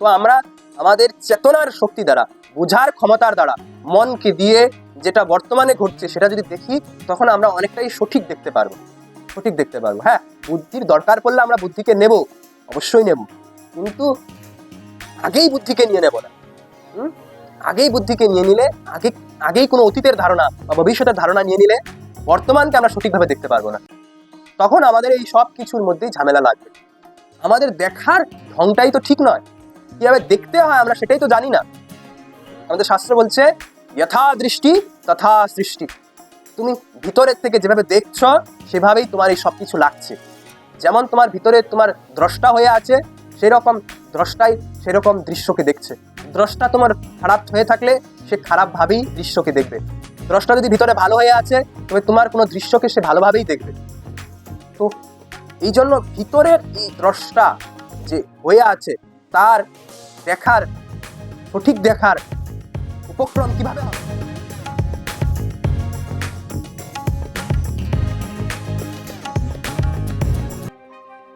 তো আমরা আমাদের চেতনার শক্তি দ্বারা, বোঝার ক্ষমতার দ্বারা, মনকে দিয়ে যেটা বর্তমানে ঘটছে সেটা যদি দেখি, তখন আমরা অনেকটাই সঠিক দেখতে পারব। সঠিক দেখতে পারব। হ্যাঁ বুদ্ধির দরকার পড়লে আমরা বুদ্ধিকে নেব, অবশ্যই নেব। কিন্তু আগেই বুদ্ধিকে নিয়ে নেব না। হুম? আগেই বুদ্ধিকে নিয়ে নিলে, আগে, আগেই কোনো অতীতের ধারণা বা ভবিষ্যতের ধারণা নিয়ে নিলে, বর্তমানকে আমরা সঠিকভাবে দেখতে পারব না। তখন আমাদের এই সব কিছুর মধ্যেই ঝামেলা লাগবে। আমাদের দেখার ঢংটাই তো ঠিক নয়। কীভাবে দেখতে হয় আমরা সেটাই তো জানি না। আমাদের শাস্ত্র বলছে, যথা দৃষ্টি, তথা সৃষ্টি। তুমি ভিতরের থেকে যেভাবে দেখছ, সেভাবেই তোমার এই সব কিছু লাগছে। যেমন তোমার ভিতরে তোমার দ্রষ্টা হয়ে আছে, সেরকম দ্রষ্টাই সেরকম দৃশ্যকে দেখছে। দ্রষ্টা তোমার খারাপ হয়ে থাকলে, সে খারাপভাবেই দৃশ্যকে দেখবে। দ্রষ্টা যদি ভিতরে ভালো হয়ে আছে, তবে তোমার কোনো দৃশ্যকে সে ভালোভাবেই দেখবে। তো এই জন্য ভিতরের এই দ্রষ্টা যে হয়ে আছে তার দেখার, সঠিক দেখার উপক্রম কীভাবে হবে?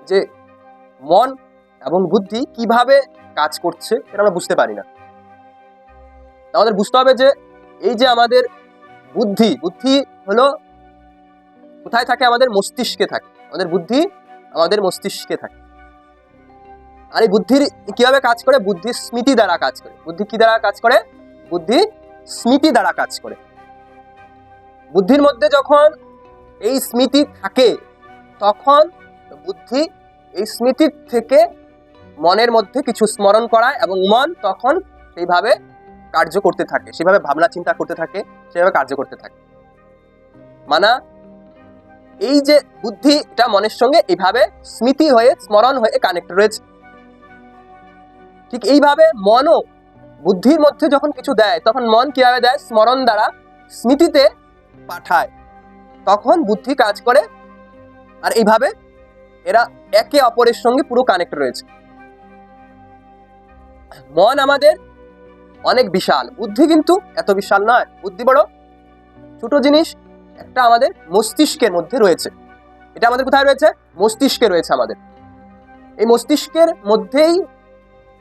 যে মন এবং বুদ্ধি কীভাবে কাজ করছে এটা আমরা বুঝতে পারি না। আমাদের বুঝতে হবে যে এই যে আমাদের বুদ্ধি বুদ্ধি হলো কোথায় থাকে? আমাদের মস্তিষ্কে থাকে। আমাদের বুদ্ধি আমাদের মস্তিষ্কে থাকে। আর এই বুদ্ধির কীভাবে কাজ করে? বুদ্ধি স্মৃতি দ্বারা কাজ করে। বুদ্ধি কি দ্বারা কাজ করে? বুদ্ধি স্মৃতি দ্বারা কাজ করে। বুদ্ধির মধ্যে যখন এই স্মৃতি থাকে, তখন বুদ্ধি এই স্মৃতির থেকে মনের মধ্যে কিছু স্মরণ করায় এবং মন তখন সেইভাবে কার্য করতে থাকে। সেভাবে ভাবনা চিন্তা করতে থাকে সেভাবে কার্য করতে থাকে। মানা, এই যে বুদ্ধিটা মনের সঙ্গে এইভাবে স্মৃতি হয়ে, স্মরণ হয়ে কানেক্ট রয়েছে ঠিক এইভাবে মনও বুদ্ধির মধ্যে যখন কিছু দেয়, তখন মন কীভাবে দেয়? স্মরণ দ্বারা স্মৃতিতে পাঠায়। তখন বুদ্ধি কাজ করে। আর এইভাবে এরা একে অপরের সঙ্গে পুরো কানেক্ট রয়েছে। মন আমাদের অনেক বিশাল। বুদ্ধি কিন্তু এত বিশাল নয়। বুদ্ধি বড় ছোট জিনিস। একটা আমাদের মস্তিষ্কের মধ্যে রয়েছে। এটা আমাদের কোথায় রয়েছে? মস্তিষ্কে রয়েছে আমাদের। এই মস্তিষ্কের মধ্যেই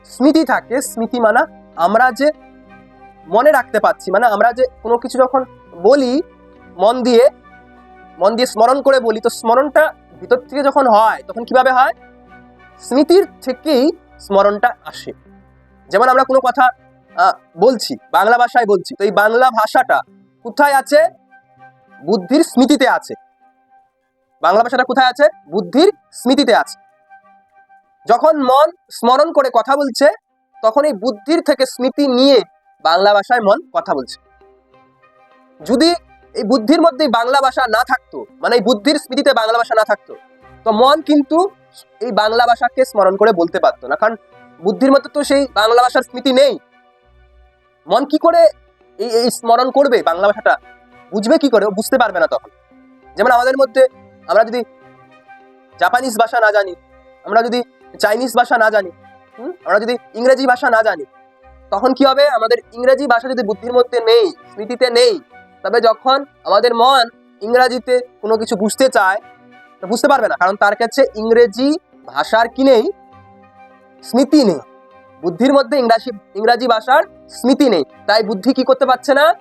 স্মৃতি থাকে, স্মৃতি মানা আমরা যে মনে রাখতে পাচ্ছি মানে আমরা যে কোনো কিছু যখন বলি, মন দিয়ে মন দিয়ে স্মরণ করে বলি, তো স্মরণটা ভিতর থেকে যখন হয়, তখন কীভাবে হয়? স্মৃতির থেকেই স্মরণটা আসে। যেমন আমরা কোনো কথা বলছি, বাংলা ভাষায় বলছি, তো এই বাংলা ভাষাটা কোথায় আছে? বুদ্ধির স্মৃতিতে আছে। বাংলা ভাষাটা কোথায় আছে? বুদ্ধির স্মৃতিতে আছে। যখন মন স্মরণ করে কথা বলছে, তখন এই বুদ্ধির থেকে স্মৃতি নিয়ে বাংলা ভাষায় মন কথা বলছে। যদি এই বুদ্ধির মধ্যে বাংলা ভাষা না থাকতো মানে এই বুদ্ধির স্মৃতিতে বাংলা ভাষা না থাকতো, তো মন কিন্তু এই বাংলা ভাষাকে স্মরণ করে বলতে পারতো না। কারণ বুদ্ধির মধ্যে তো সেই বাংলা ভাষার স্মৃতি নেই। মন কি করে এই এই স্মরণ করবে বাংলা ভাষাটা? বুঝবে কি করে? বুঝতে পারবে না তখন। যেমন আমাদের মধ্যে আমরা যদি জাপানিজ ভাষা না জানি, আমরা যদি চাইনিজ ভাষা না জানি। হুম? আমরা যদি ইংরেজি ভাষা না জানি তখন কি হবে? আমাদের ইংরেজি ভাষা যদি বুদ্ধির মধ্যে নেই স্মৃতিতে নেই তবে যখন আমাদের মন ইংরাজিতে কোনো কিছু বুঝতে চায় তো বুঝতে পারবে না। কারণ তার কাছে ইংরেজি ভাষার কি নেই? স্মৃতি নেই। বুদ্ধির মধ্যে ইংরাজি ইংরাজি ভাষার স্মৃতি নেই। তাই বুদ্ধি কি করতে পারছে না?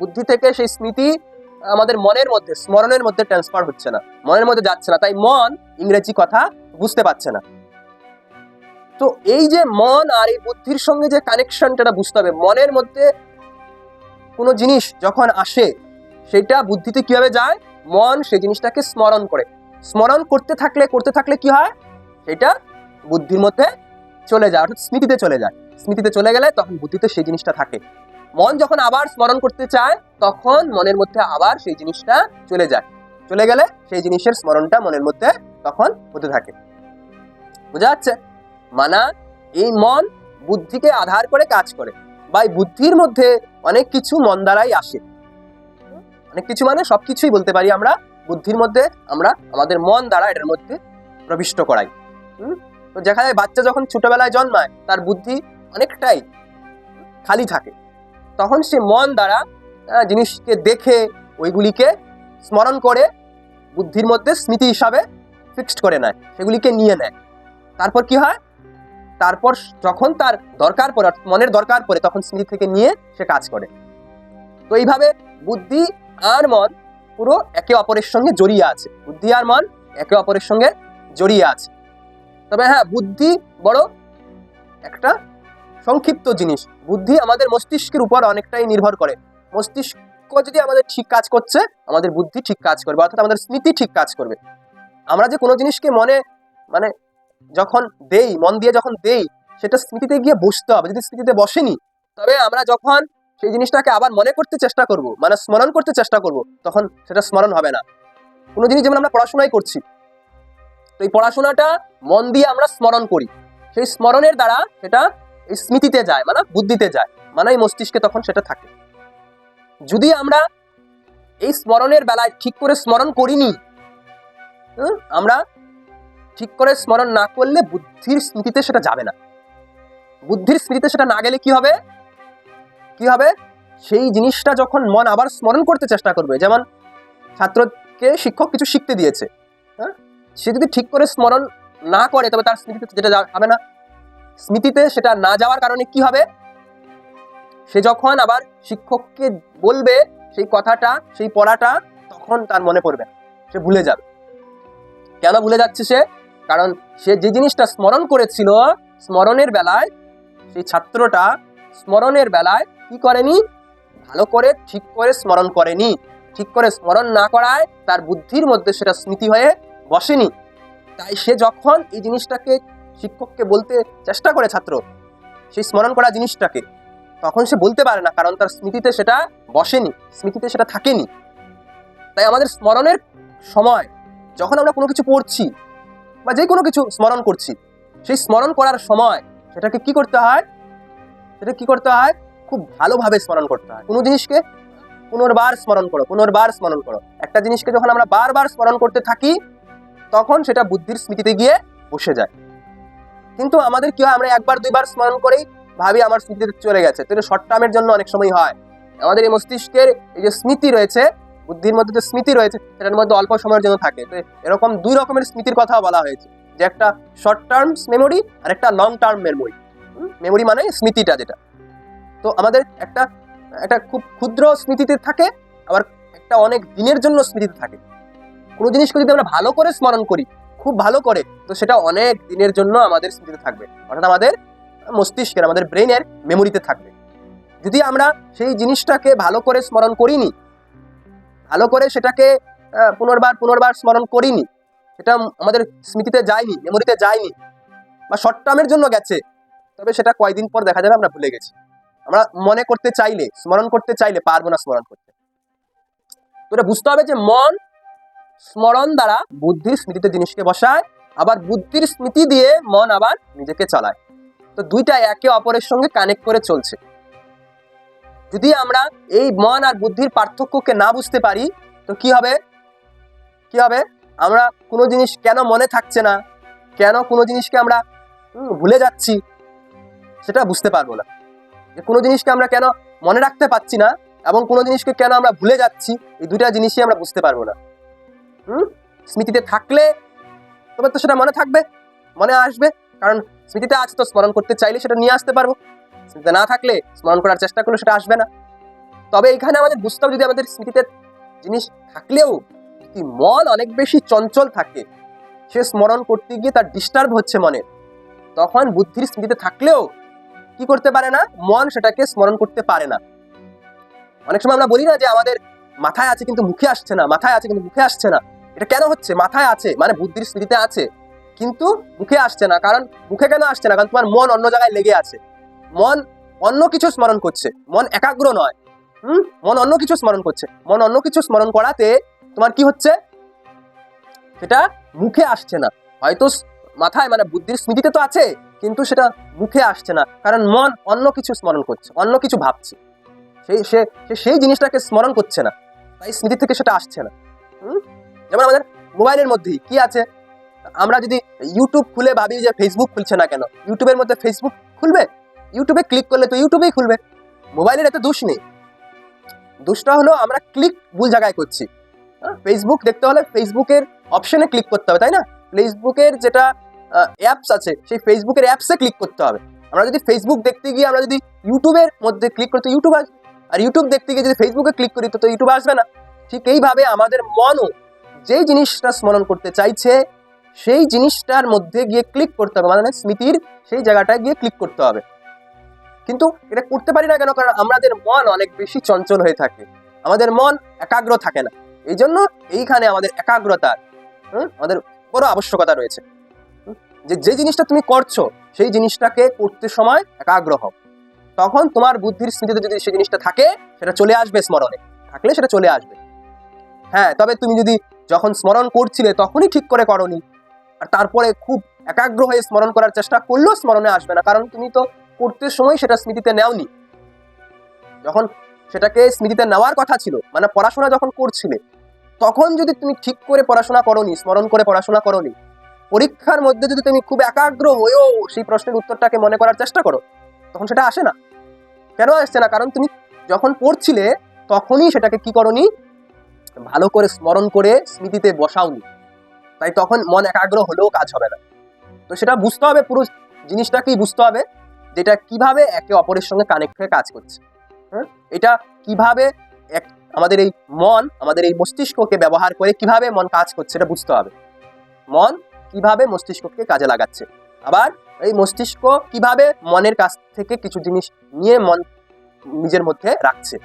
বুদ্ধি থেকে সেই স্মৃতি আমাদের মনের মধ্যে স্মরণের মধ্যে ট্রান্সফার হচ্ছে না। মনের মধ্যে যাচ্ছে না। তাই মন ইংরেজি কথা বুঝতে পারছে না। তো এই যে মন আর এই বুদ্ধির সঙ্গে যে কানেকশনটা বুঝতে হবে। মনের মধ্যে কোনো জিনিস যখন আসে সেটা বুদ্ধিতে কীভাবে যায়? মন সেই জিনিসটাকে স্মরণ করে। স্মরণ করতে থাকলে করতে থাকলে কি হয়? সেটা বুদ্ধির মধ্যে চলে যায়, অর্থাৎ স্মৃতিতে চলে যায়। স্মৃতিতে চলে গেলে তখন বুদ্ধিতে সেই জিনিসটা থাকে। মন যখন আবার স্মরণ করতে চায়, তখন মনের মধ্যে আবার সেই জিনিসটা চলে যায়। চলে গেলে সেই জিনিসের স্মরণটা মনের মধ্যে তখন হতে থাকে। বোঝা যাচ্ছে? মানা এই মন বুদ্ধিকে আধার করে কাজ করে। বা এই বুদ্ধির মধ্যে অনেক কিছু মন দ্বারাই আসে। অনেক কিছু মানে সব কিছুই বলতে পারি আমরা। বুদ্ধির মধ্যে আমরা আমাদের মন দ্বারা এটার মধ্যে প্রবিষ্ট করাই। হুম? তো দেখা যায় বাচ্চা যখন ছোটবেলায় জন্মায়, তার বুদ্ধি অনেকটাই খালি থাকে। তখন সে মন দ্বারা জিনিসকে দেখে, ওইগুলিকে স্মরণ করে, বুদ্ধির মধ্যে স্মৃতি হিসাবে ফিক্সড করে নেয়। সেগুলিকে নিয়ে নেয়। তারপর কি হয়? তারপর যখন তার দরকার পড়ে মনের দরকার পড়ে, তখন স্মৃতি থেকে নিয়ে সে কাজ করে। তো এইভাবে বুদ্ধি আর মন পুরো একে অপরের সঙ্গে জড়িয়ে আছে। বুদ্ধি আর মন একে অপরের সঙ্গে জড়িয়ে আছে। তবে হ্যাঁ বুদ্ধি বড় একটা সংক্ষিপ্ত জিনিস। বুদ্ধি আমাদের মস্তিষ্কের উপর অনেকটাই নির্ভর করে। মস্তিষ্ক যদি আমাদের ঠিক কাজ করছে, আমাদের বুদ্ধি ঠিক কাজ করবে, অর্থাৎ আমাদের স্মৃতি ঠিক কাজ করবে। আমরা যে কোনো জিনিসকে মনে মানে যখন দেই, মন দিয়ে যখন দেই, সেটা স্মৃতিতে গিয়ে বসতে হবে। যদি স্মৃতিতে বসেনি, তবে আমরা যখন সেই জিনিসটাকে আবার মনে করতে চেষ্টা করব মানে স্মরণ করতে চেষ্টা করব, তখন সেটা স্মরণ হবে না। কোনো জিনিস যেমন আমরা পড়াশোনাই করছি, তো এই পড়াশোনাটা মন দিয়ে আমরা স্মরণ করি। সেই স্মরণের দ্বারা সেটা এই স্মৃতিতে যায় মানে বুদ্ধিতে যায় মানে এই মস্তিষ্কে তখন সেটা থাকে। যদি আমরা এই স্মরণের বেলায় ঠিক করে স্মরণ করিনি আমরা ঠিক করে স্মরণ না করলে বুদ্ধির স্মৃতিতে সেটা যাবে না। বুদ্ধির স্মৃতিতে সেটা না গেলে কি হবে? কি হবে? সেই জিনিসটা যখন মন আবার স্মরণ করতে চেষ্টা করবে, যেমন ছাত্রকে শিক্ষক কিছু শিখতে দিয়েছে হ্যাঁ? সে যদি ঠিক করে স্মরণ না করে, তবে তার স্মৃতিতে যেটা যা- হবে না। স্মৃতিতে সেটা না যাওয়ার কারণে কি হবে? সে যখন আবার শিক্ষককে বলবে, সেই কথাটা, সেই পড়াটা, তখন তার মনে পড়বে সে ভুলে যাবে। কেন ভুলে যাচ্ছে সে? কারণ সে যে জিনিসটা স্মরণ করেছিল স্মরণের বেলায়, সেই ছাত্রটা স্মরণের বেলায় কি করেনি? ভালো করে ঠিক করে স্মরণ করেনি। ঠিক করে স্মরণ না করায় তার বুদ্ধির মধ্যে সেটা স্মৃতি হয়ে বসেনি। তাই সে যখন এই জিনিসটাকে শিক্ষককে বলতে চেষ্টা করে ছাত্র, সেই স্মরণ করা জিনিসটাকে, তখন সে বলতে পারে না কারণ তার স্মৃতিতে সেটা বসেনি, স্মৃতিতে সেটা থাকেনি। তাই আমাদের স্মরণের সময়, যখন আমরা কোনো কিছু পড়ছি বা যে কোনো কিছু স্মরণ করছি, সেই স্মরণ করার সময় সেটাকে কি করতে হয়? সেটা কি করতে হয়? খুব ভালোভাবে স্মরণ করতে হয়। কোনো জিনিসকে পুনর্বার স্মরণ করো, পুনর্বার স্মরণ করো। একটা জিনিসকে যখন আমরা বারবার স্মরণ করতে থাকি, তখন সেটা বুদ্ধির স্মৃতিতে গিয়ে বসে যায়। কিন্তু আমাদের কি হয়? আমরা একবার, দুইবার স্মরণ করেই ভাবি আমার স্মৃতিতে চলে গেছে। তো শর্ট টার্মের জন্য অনেক সময় হয়। আমাদের এই মস্তিষ্কের এই যে স্মৃতি রয়েছে বুদ্ধির মধ্যে যে স্মৃতি রয়েছে, সেটার মধ্যে অল্প সময়ের জন্য থাকে। তো এরকম দুই রকমের স্মৃতির কথা বলা হয়েছে। যে একটা শর্ট টার্ম মেমোরি আর একটা লং টার্ম মেমোরি মেমোরি মানে স্মৃতিটা যেটা। তো আমাদের একটা একটা খুব ক্ষুদ্র স্মৃতিতে থাকে, আবার একটা অনেক দিনের জন্য স্মৃতিতে থাকে। কোনো জিনিসকে যদি আমরা ভালো করে স্মরণ করি, খুব ভালো করে, তো সেটা অনেক দিনের জন্য আমাদের স্মৃতিতে থাকবে। অর্থাৎ আমাদের মস্তিষ্কের, আমাদের ব্রেনের মেমোরিতে থাকবে। যদি আমরা সেই জিনিসটাকে ভালো করে স্মরণ করিনি ভালো করে সেটাকে পুনর্বার পুনর্বার স্মরণ করিনি। সেটা আমাদের স্মৃতিতে যায়নি মেমোরিতে যায়নি। বা শর্ট টার্মের জন্য গেছে। তবে সেটা কয়দিন পর দেখা যাবে, আমরা ভুলে গেছি। আমরা মনে করতে চাইলে, স্মরণ করতে চাইলে পারব না স্মরণ করতে। তো এটা বুঝতে হবে যে মন, স্মরণ দ্বারা বুদ্ধির স্মৃতিতে জিনিসকে বসায়, আবার বুদ্ধির স্মৃতি দিয়ে মন আবার নিজেকে চালায়। তো দুইটা একে অপরের সঙ্গে কানেক্ট করে চলছে। যদি আমরা এই মন আর বুদ্ধির পার্থক্যকে না বুঝতে পারি, তো কি হবে? কি হবে? আমরা কোনো জিনিস কেন মনে থাকছে না? কেন কোনো জিনিসকে আমরা ভুলে যাচ্ছি? সেটা বুঝতে পারব না। যে কোনো জিনিসকে আমরা কেন মনে রাখতে পারছি না এবং কোনো জিনিসকে কেন আমরা ভুলে যাচ্ছি, এই দুইটা জিনিসই আমরা বুঝতে পারব না। হুম? স্মৃতিতে থাকলে তবে তো সেটা মনে থাকবে, মনে আসবে, কারণ স্মৃতিতে আছে তো স্মরণ করতে চাইলে সেটা নিয়ে আসতে পারব। স্মৃতিতে না থাকলে স্মরণ করার চেষ্টা করলে সেটা আসবে না। তবে এখানে আমাদের বুঝতে হবে যদি আমাদের স্মৃতিতে জিনিস থাকলেও যদি মন অনেক বেশি চঞ্চল থাকে, সে স্মরণ করতে গিয়ে তার ডিস্টার্ব হচ্ছে মনে, তখন বুদ্ধির স্মৃতিতে থাকলেও কি করতে পারে না? মন সেটাকে স্মরণ করতে পারে না। অনেক সময় আমরা বলি না যে আমাদের মাথায় আছে কিন্তু মুখে আসছে না, মাথায় আছে কিন্তু মুখে আসছে না। এটা কেন হচ্ছে? মাথায় আছে মানে বুদ্ধির স্মৃতিতে আছে, কিন্তু মুখে আসছে না, কারণ মুখে কেন আসছে না? কারণ তোমার মন অন্য জায়গায় লেগে আছে। মন অন্য কিছু স্মরণ করছে। মন একাগ্র নয়। হুম? মন অন্য কিছু স্মরণ করছে। মন অন্য কিছু স্মরণ করাতে তোমার কি হচ্ছে? সেটা মুখে আসছে না। হয়তো মাথায় মানে বুদ্ধির স্মৃতিতে তো আছে, কিন্তু সেটা মুখে আসছে না। কারণ মন অন্য কিছু স্মরণ করছে, অন্য কিছু ভাবছে। সেই সে সেই জিনিসটাকে স্মরণ করছে না। তাই স্মৃতি থেকে সেটা আসছে না। হুম? যেমন আমাদের মোবাইলের মধ্যেই কি আছে? আমরা যদি ইউটিউব খুলে ভাবি যে ফেসবুক খুলছে না কেন? ইউটিউবের মধ্যে ফেসবুক খুলবে? ইউটিউবে ক্লিক করলে তো ইউটিউবেই খুলবে। মোবাইলের এত দোষ নেই। দোষটা হলো আমরা ক্লিক ভুল জায়গায় করছি। হ্যাঁ? ফেসবুক দেখতে হলে ফেসবুকের অপশনে ক্লিক করতে হবে, তাই না? ফেসবুকের যেটা অ্যাপস আছে, সেই ফেসবুকের অ্যাপসে ক্লিক করতে হবে। আমরা যদি ফেসবুক দেখতে গিয়ে আমরা যদি ইউটিউবের মধ্যে ক্লিক করতে ইউটিউব আসবে আর ইউটিউব দেখতে গিয়ে যদি ফেসবুকে ক্লিক করি, তো তো ইউটিউব আসবে না। ঠিক এইভাবে আমাদের মনও যেই জিনিসটা স্মরণ করতে চাইছে, সেই জিনিসটার মধ্যে গিয়ে ক্লিক করতে হবে। মানে স্মৃতির সেই জায়গাটায় গিয়ে ক্লিক করতে হবে। কিন্তু এটা করতে পারি না কেন? কারণ আমাদের মন অনেক বেশি চঞ্চল হয়ে থাকে। আমাদের মন একাগ্র থাকে না। এই জন্য এইখানে আমাদের একাগ্রতার আমাদের বড় আবশ্যকতা রয়েছে। যে যে জিনিসটা তুমি করছ, সেই জিনিসটাকে করতে সময় একাগ্র হও। তখন তোমার বুদ্ধির স্মৃতিতে যদি সেই জিনিসটা থাকে, সেটা চলে আসবে স্মরণে। থাকলে সেটা চলে আসবে। হ্যাঁ তবে তুমি যদি যখন স্মরণ করছিলে, তখনই ঠিক করে করনি। আর তারপরে খুব একাগ্র হয়ে স্মরণ করার চেষ্টা করলেও স্মরণে আসবে না। কারণ তুমি তো করতে সময় সেটা স্মৃতিতে নেওনি। যখন সেটাকে স্মৃতিতে নেওয়ার কথা ছিল মানে পড়াশোনা যখন করছিলে, তখন যদি তুমি ঠিক করে পড়াশোনা করনি, স্মরণ করে পড়াশোনা করনি, পরীক্ষার মধ্যে যদি তুমি খুব একাগ্র হয়েও সেই প্রশ্নের উত্তরটাকে মনে করার চেষ্টা করো, তখন সেটা আসে না। কেন আসছে না? কারণ তুমি যখন পড়ছিলে, তখনই সেটাকে কি করনি? ভালো করে স্মরণ করে স্মৃতিতে বসাওনি। তাই তখন মন একাগ্র হলেও কাজ হবে না। তো সেটা বুঝতে হবে, পুরো জিনিসটাকেই বুঝতে হবে। যেটা কীভাবে একে অপরের সঙ্গে কানেক্ট হয়ে কাজ করছে। হ্যাঁ এটা কীভাবে এক, আমাদের এই মন, আমাদের এই মস্তিষ্ককে ব্যবহার করে কীভাবে মন কাজ করছে এটা বুঝতে হবে। মন কীভাবে মস্তিষ্ককে কাজে লাগাচ্ছে? আবার এই মস্তিষ্ক কীভাবে মনের কাছ থেকে কিছু জিনিস নিয়ে মন নিজের মধ্যে রাখছে?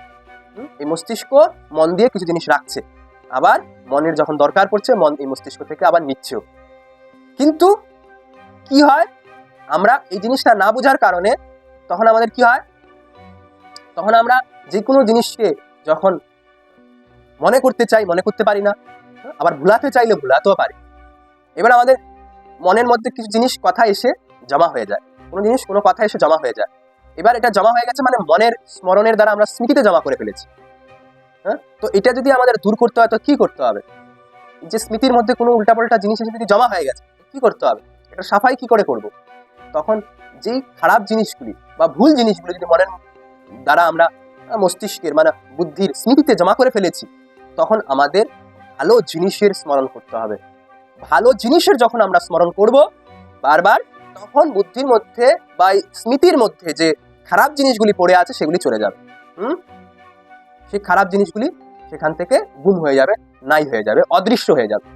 এই মস্তিষ্ক মন দিয়ে কিছু জিনিস রাখছে। আবার মনের যখন দরকার পড়ছে, মন এই মস্তিষ্ক থেকে আবার নিচ্ছেও। কিন্তু কি হয়? আমরা এই জিনিসটা না বোঝার কারণে তখন আমাদের কি হয়? তখন আমরা যে কোনো জিনিসকে যখন মনে করতে চাই, মনে করতে পারি না, আবার ভুলাতে চাইলে ভুলাতেও পারি। এবার আমাদের মনের মধ্যে কিছু জিনিস, কথা এসে জমা হয়ে যায়। কোনো জিনিস, কোনো কথা এসে জমা হয়ে যায়। এবার এটা জমা হয়ে গেছে মানে মনের স্মরণের দ্বারা আমরা স্মৃতিতে জমা করে ফেলেছি। হ্যাঁ? তো এটা যদি আমাদের দূর করতে হয়, তো কি করতে হবে? যে স্মৃতির মধ্যে কোনো উল্টাপাল্টা জিনিস এসে যদি জমা হয়ে গেছে কি করতে হবে? এটা সাফাই কি করে করব? তখন যেই খারাপ জিনিসগুলি বা ভুল জিনিসগুলি যদি মনের দ্বারা আমরা মস্তিষ্কের মানে বুদ্ধির স্মৃতিতে জমা করে ফেলেছি, তখন আমাদের ভালো জিনিসের স্মরণ করতে হবে। ভালো জিনিসের যখন আমরা স্মরণ করব, বারবার, তখন বুদ্ধির মধ্যে বা স্মৃতির মধ্যে যে খারাপ জিনিসগুলি পড়ে আছে সেগুলি চলে যাবে। হুম? সেই খারাপ জিনিসগুলি সেখান থেকে গুম হয়ে যাবে, নাই হয়ে যাবে, অদৃশ্য হয়ে যাবে।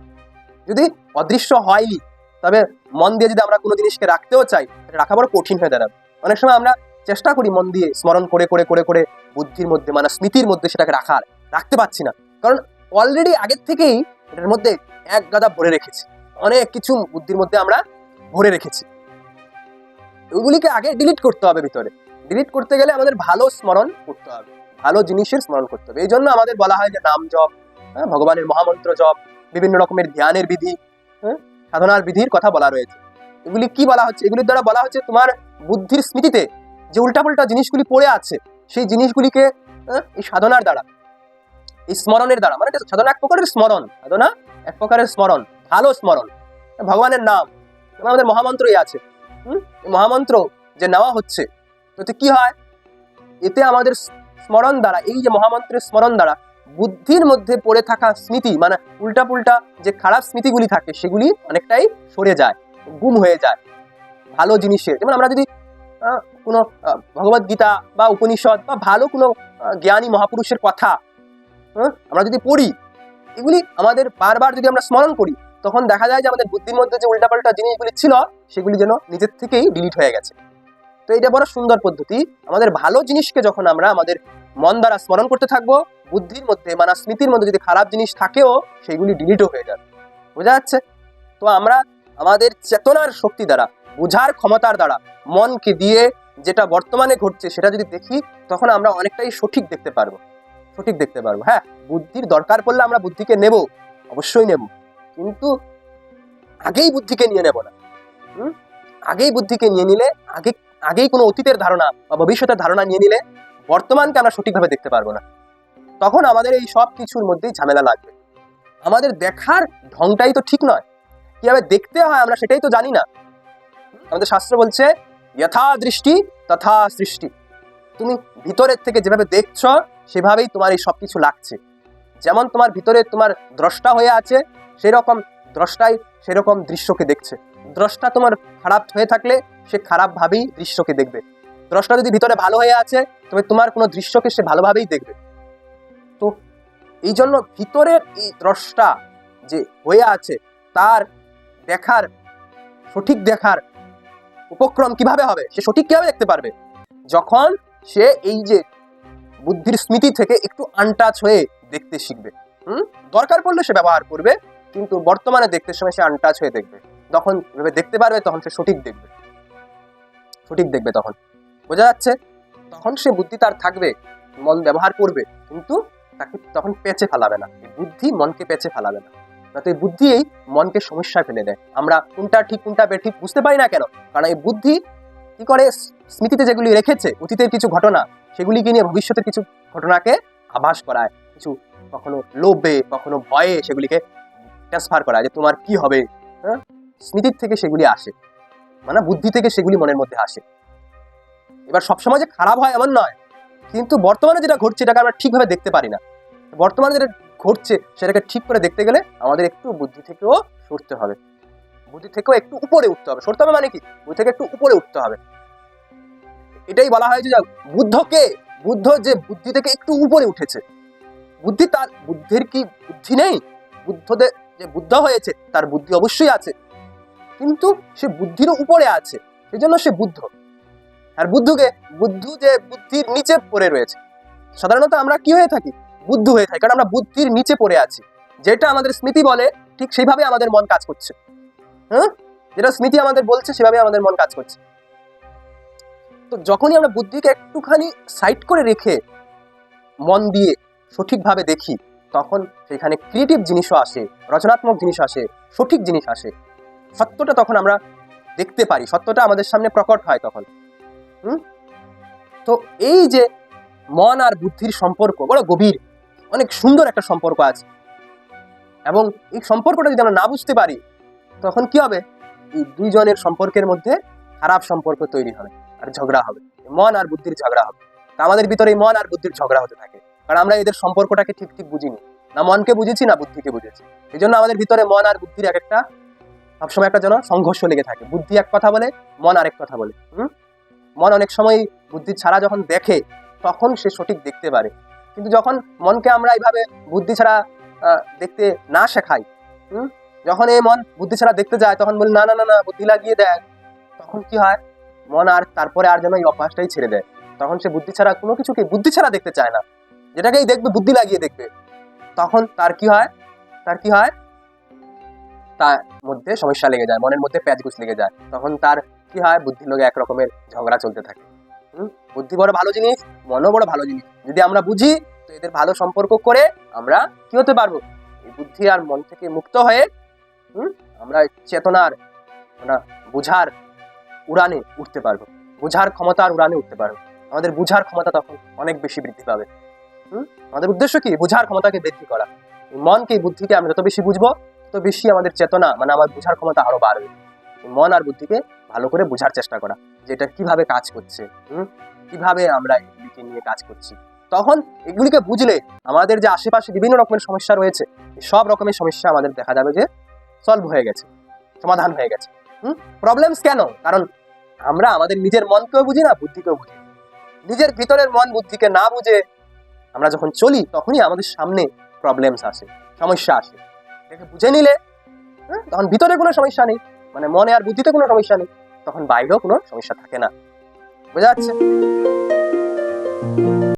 যদি অদৃশ্য হয়নি তবে মন দিয়ে যদি আমরা কোনো জিনিসকে রাখতেও চাই রাখা বড় কঠিন হয়ে দাঁড়াবে। অনেক সময় আমরা চেষ্টা করি মন দিয়ে স্মরণ করে করে করে করে বুদ্ধির মধ্যে মানে স্মৃতির মধ্যে সেটাকে রাখার। রাখতে পারছি না। কারণ অলরেডি আগের থেকেই এটার মধ্যে এক গাদা ভরে রেখেছি। অনেক কিছু বুদ্ধির মধ্যে আমরা ভরে রেখেছি। ওগুলিকে আগে ডিলিট করতে হবে ভিতরে। ডিলিট করতে গেলে আমাদের ভালো স্মরণ করতে হবে। ভালো জিনিসের স্মরণ করতে হবে। এই জন্য আমাদের বলা হয় যে নাম জপ হ্যাঁ ভগবানের মহামন্ত্র জপ, বিভিন্ন রকমের ধ্যানের বিধি হ্যাঁ সাধনার বিধির কথা বলা রয়েছে। এগুলি কি বলা হচ্ছে? এগুলির দ্বারা বলা হচ্ছে তোমার বুদ্ধির স্মৃতিতে যে উল্টাপাল্টা জিনিসগুলি পড়ে আছে, সেই জিনিসগুলিকে এই সাধনার দ্বারা, এই স্মরণের দ্বারা মানে সাধনা এক প্রকারের স্মরণ, সাধনা এক প্রকারের স্মরণ, ভালো স্মরণ, ভগবানের নাম, আমাদের মহামন্ত্রই আছে, হুম? মহামন্ত্র যে নেওয়া হচ্ছে তো কি হয়? এতে আমাদের স্মরণ দ্বারা, এই যে মহামন্ত্রের স্মরণ দ্বারা বুদ্ধির মধ্যে পড়ে থাকা স্মৃতি মানে উল্টা পুল্টা যে খারাপ স্মৃতিগুলি থাকে সেগুলি অনেকটাই সরে যায় গুম হয়ে যায়। ভালো জিনিসের যেমন আমরা যদি কোনো ভগবত গীতা বা উপনিষদ বা ভালো কোনো জ্ঞানী মহাপুরুষের কথা হ্যাঁ, আমরা যদি পড়ি এগুলি আমাদের বারবার যদি আমরা স্মরণ করি তখন দেখা যায় যে আমাদের বুদ্ধির মধ্যে যে উল্টাপাল্টা জিনিসগুলি ছিল সেগুলি যেন নিজের থেকেই ডিলিট হয়ে গেছে। তো এটা বড় সুন্দর পদ্ধতি। আমাদের ভালো জিনিসকে যখন আমরা আমাদের মন দ্বারা স্মরণ করতে থাকব বুদ্ধির মধ্যে মানে স্মৃতির মধ্যে যদি খারাপ জিনিস থাকেও সেগুলি ডিলিটও হয়ে যাবে। বোঝা যাচ্ছে? তো আমরা আমাদের চেতনার শক্তি দ্বারা, বোঝার ক্ষমতার দ্বারা, মনকে দিয়ে যেটা বর্তমানে ঘটছে, সেটা যদি দেখি, তখন আমরা অনেকটাই সঠিক দেখতে পারব। সঠিক দেখতে পারব। হ্যাঁ বুদ্ধির দরকার পড়লে আমরা বুদ্ধিকে নেব, অবশ্যই নেব। কিন্তু আগেই বুদ্ধিকে নিয়ে নেব না। হুম? আগেই বুদ্ধিকে নিয়ে নিলে, আগে, আগেই কোনো অতীতের ধারণা বা ভবিষ্যতের ধারণা নিয়ে নিলে, বর্তমানকে আমরা সঠিকভাবে দেখতে পারব না। তখন আমাদের এই সব কিছুর মধ্যেই ঝামেলা লাগবে। আমাদের দেখার ঢংটাই তো ঠিক নয়। কীভাবে দেখতে হয় আমরা সেটাই তো জানি না। আমাদের শাস্ত্র বলছে, যথা দৃষ্টি, তথা সৃষ্টি। তুমি ভিতরের থেকে যেভাবে দেখছ, সেভাবেই তোমার এই সব কিছু লাগছে। যেমন তোমার ভিতরে তোমার দ্রষ্টা হয়ে আছে, সেরকম দ্রষ্টাই সেরকম দৃশ্যকে দেখছে। দ্রষ্টা তোমার খারাপ হয়ে থাকলে, সে খারাপ ভাবেই দৃশ্যকে দেখবে। দ্রষ্টা যদি ভিতরে ভালো হয়ে আছে, তবে তোমার কোনো দৃশ্যকে সে ভালোভাবেই দেখবে। এই জন্য ভিতরের এই দ্রষ্টা যে হয়ে আছে, তার দেখার, সঠিক দেখার উপক্রম কীভাবে হবে, সে সঠিক কীভাবে দেখতে পারবে? যখন সে এই যে বুদ্ধির স্মৃতি থেকে একটু আনটাচ হয়ে দেখতে শিখবে। হুম? দরকার পড়লে সে ব্যবহার করবে, কিন্তু বর্তমানে দেখতে সময় সে আনটাচ হয়ে দেখবে। যখন এভাবে দেখতে পারবে, তখন সে সঠিক দেখবে। সঠিক দেখবে তখন। বোঝা যাচ্ছে? তখন সে বুদ্ধি তার থাকবে, মন ব্যবহার করবে, কিন্তু তাকে তখন পেঁচে ফেলাবে না। বুদ্ধি মনকে পেঁচে ফেলাবে না। তো এই বুদ্ধি এই মনকে সমস্যায় ফেলে দেয়। আমরা কোনটা ঠিক, কোনটা বেঠিক বুঝতে পারি না কেন? কারণ এই বুদ্ধি কি করে স্মৃতিতে যেগুলি রেখেছে, অতীতের কিছু ঘটনা, সেগুলিকে নিয়ে ভবিষ্যতের কিছু ঘটনাকে আভাস করায়। কিছু কখনো লোভে, কখনো ভয়ে সেগুলিকে ট্রান্সফার করায় যে তোমার কি হবে হ্যাঁ? স্মৃতির থেকে সেগুলি আসে। মানে বুদ্ধি থেকে সেগুলি মনের মধ্যে আসে। এবার সবসময় যে খারাপ হয় এমন নয়। কিন্তু বর্তমানে যেটা ঘটছে, এটাকে আমরা ঠিকভাবে দেখতে পারি না। বর্তমানে যেটা ঘটছে, সেটাকে ঠিক করে দেখতে গেলে আমাদের একটু বুদ্ধি থেকেও সরতে হবে। বুদ্ধি থেকেও একটু উপরে উঠতে হবে। সরতে হবে মানে কি? বুদ্ধি থেকে একটু উপরে উঠতে হবে। এটাই বলা হয় যে বুদ্ধকে, বুদ্ধ যে বুদ্ধি থেকে একটু উপরে উঠেছে, বুদ্ধি তার, বুদ্ধির কি বুদ্ধি নেই? বুদ্ধদের যে বুদ্ধ হয়েছে, তার বুদ্ধি অবশ্যই আছে। কিন্তু সে বুদ্ধিরও উপরে আছে সেই জন্য সে বুদ্ধ। আর বুদ্ধকে, বুদ্ধ যে বুদ্ধির নিচে পড়ে রয়েছে, সাধারণত আমরা কি হয়ে থাকি? বুদ্ধ হয়ে থাকি, কারণ আমরা বুদ্ধির নিচে পড়ে আছি। যেটা আমাদের স্মৃতি বলে, ঠিক সেইভাবে আমাদের মন কাজ করছে। হ্যাঁ যেটা স্মৃতি আমাদের বলছে, সেভাবে আমাদের মন কাজ করছে। তো যখনই আমরা বুদ্ধিকে একটুখানি সাইড করে রেখে মন দিয়ে সঠিকভাবে দেখি, তখন সেখানে ক্রিয়েটিভ জিনিসও আসে, রচনাত্মক জিনিস আসে, সঠিক জিনিস আসে। সত্যটা তখন আমরা দেখতে পারি, সত্যটা আমাদের সামনে প্রকট হয় তখন। হুম? তো এই যে মন আর বুদ্ধির সম্পর্ক, বড় গভীর। অনেক সুন্দর একটা সম্পর্ক আছে। এবং এই সম্পর্কটা যদি আমরা না বুঝতে পারি, তখন কি হবে? এই দুইজনের সম্পর্কের মধ্যে খারাপ সম্পর্ক তৈরি হবে আর ঝগড়া হবে। মন আর বুদ্ধির ঝগড়া হবে। তা আমাদের ভিতরে মন আর বুদ্ধির ঝগড়া হতে থাকে। কারণ আমরা এদের সম্পর্কটাকে ঠিক ঠিক বুঝিনি। না মনকে বুঝেছি, না বুদ্ধিকে বুঝেছি। এই জন্য আমাদের ভিতরে মন আর বুদ্ধির এক একটা সবসময় একটা যেন সংঘর্ষ লেগে থাকে। বুদ্ধি এক কথা বলে, মন আরেক কথা বলে। হুম? মন অনেক সময় বুদ্ধি ছাড়া যখন দেখে, তখন সে সঠিক দেখতে পারে। কিন্তু যখন মনকে আমরা এইভাবে বুদ্ধি ছাড়া দেখতে না শেখাই, হুম? যখন এই মন বুদ্ধি ছাড়া দেখতে যায়, তখন বলি, না না না না, বুদ্ধি লাগিয়ে দেয় তখন কি হয়? মন আর তারপরে আর যেন এই অভ্যাসটাই ছেড়ে দেয়। তখন সে বুদ্ধি ছাড়া কোনো কিছুকে বুদ্ধি ছাড়া দেখতে চায় না। যেটাকেই দেখবে, বুদ্ধি লাগিয়ে দেখবে। তখন তার কি হয়? তার কি হয়? তার মধ্যে সমস্যা লেগে যায়, মনের মধ্যে প্যাচগুচ লেগে যায়। তখন তার কি হয়? বুদ্ধির লোকে এক রকমের ঝগড়া চলতে থাকে। হুম? বুদ্ধি বড় ভালো জিনিস মনও বড় ভালো জিনিস। যদি আমরা বুঝি, তো এদের ভালো সম্পর্ক করে আমরা কি হতে পারব? এই বুদ্ধি আর মন থেকে মুক্ত হয়ে আমরা চেতনার আমরা বুঝার উড়ানে উঠতে পারব। বুঝার ক্ষমতার উড়ানে উঠতে পারব। আমাদের বুঝার ক্ষমতা তখন অনেক বেশি বৃদ্ধি পাবে। হুম, আমাদের উদ্দেশ্য কি? বুঝার ক্ষমতাকে বৃদ্ধি করা। মনকে বুদ্ধিকে আমরা যত বেশি বুঝব, তত বেশি আমাদের চেতনা মানে আমার বুঝার ক্ষমতা আরও বাড়বে। মন আর বুদ্ধিকে ভালো করে বোঝার চেষ্টা করা যে এটা কীভাবে কাজ করছে, হুম? কীভাবে আমরা এগুলিকে নিয়ে কাজ করছি। তখন এগুলিকে বুঝলে আমাদের যে আশেপাশে বিভিন্ন রকমের সমস্যা রয়েছে সব রকমের সমস্যা আমাদের দেখা যাবে যে সলভ হয়ে গেছে, সমাধান হয়ে গেছে, হুম? প্রবলেমস কেন? কারণ আমরা আমাদের নিজের মনকেও বুঝি না, বুদ্ধিকেও বুঝি নিজের ভিতরের মন বুদ্ধিকে না বুঝে আমরা যখন চলি, তখনই আমাদের সামনে প্রবলেমস আসে, সমস্যা আসে। এটাকে বুঝে নিলে তখন ভিতরে কোনো সমস্যা নেই মানে মনে আর বুদ্ধিতে কোনো সমস্যা নেই। তখন বাইরেও কোনো সমস্যা থাকে না। বোঝা যাচ্ছে?